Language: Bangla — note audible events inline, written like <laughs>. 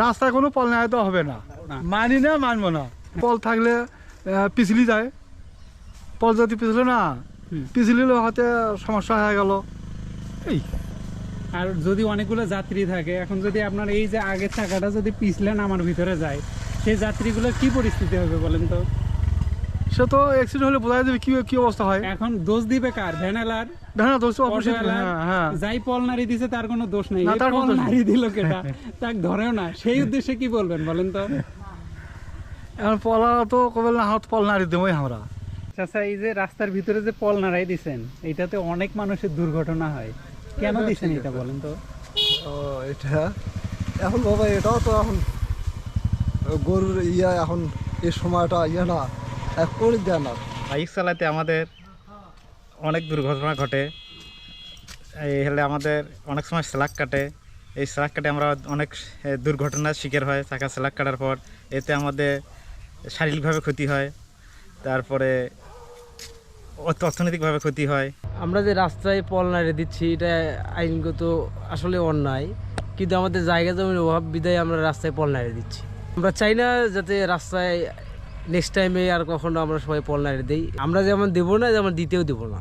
রাস্তায় কোনো পল নেওয়া তো হবে না। মানি না মানবো না। পল থাকলে পিছলি যায়। পল যদি পিছলে না। পিছলিলে হয়তো সমস্যা হয়ে গেল। এই আর যদি অনেকগুলো যাত্রী থাকে এখন যদি আপনার এই যে আগের চাকাটা যদি পিছলেন আমার ভিতরে যায় সেই যাত্রীগুলো কি পরিস্থিতি হবে বলেন তো? সে তো অ্যাক্সিডেন্ট হলে বোঝা যাবে কি কি অবস্থা হয়। এখন দোষ দিবে কার? ভ্যানেলার? হ্যাঁ দোষ অবশ্যই হ্যাঁ হ্যাঁ। যাই পল নারী দিছে তার কোনো দোষ নেই। না, তার পল নারী দিল কেটা? <laughs> তাক ধরেও না। সেই উদ্দেশ্যে কি বলবেন বলেন তো? এখন পলা তো কবে না হাত পল নাড়ি দেবই আমরা। আচ্ছা এই যে রাস্তার ভিতরে যে পল নাড়াই দিছেন এটাতে অনেক মানুষের দুর্ঘটনা হয়। কেন দিছেন এটা বলেন তো? ও এটা এখন বাবা এটাও তো এখন গরুর ইয়া এখন এই সময়টা ইয়ে না। বাইক চালাতে আমাদের অনেক দুর্ঘটনা ঘটে। এই হলে আমাদের অনেক সময় স্লাক কাটে। এই স্লাক কাটে আমরা অনেক দুর্ঘটনার শিকার হয় চাকা স্লাক কাটার পর। এতে আমাদের শারীরিকভাবে ক্ষতি হয়। তারপরে অর্থনৈতিকভাবে ক্ষতি হয়। আমরা যে রাস্তায় পল নাড়িয়ে দিচ্ছি এটা আইনগত আসলে অন্যায়। কিন্তু আমাদের জায়গা জমির অভাব বিদায় আমরা রাস্তায় পল নাড়িয়ে দিচ্ছি। আমরা চাই না যাতে রাস্তায় নেক্সট টাইমে আর কখনো আমরা সবাই পল নাড়িয়ে দিই। আমরা যেমন দেবো না যেমন দিতেও দেবো না।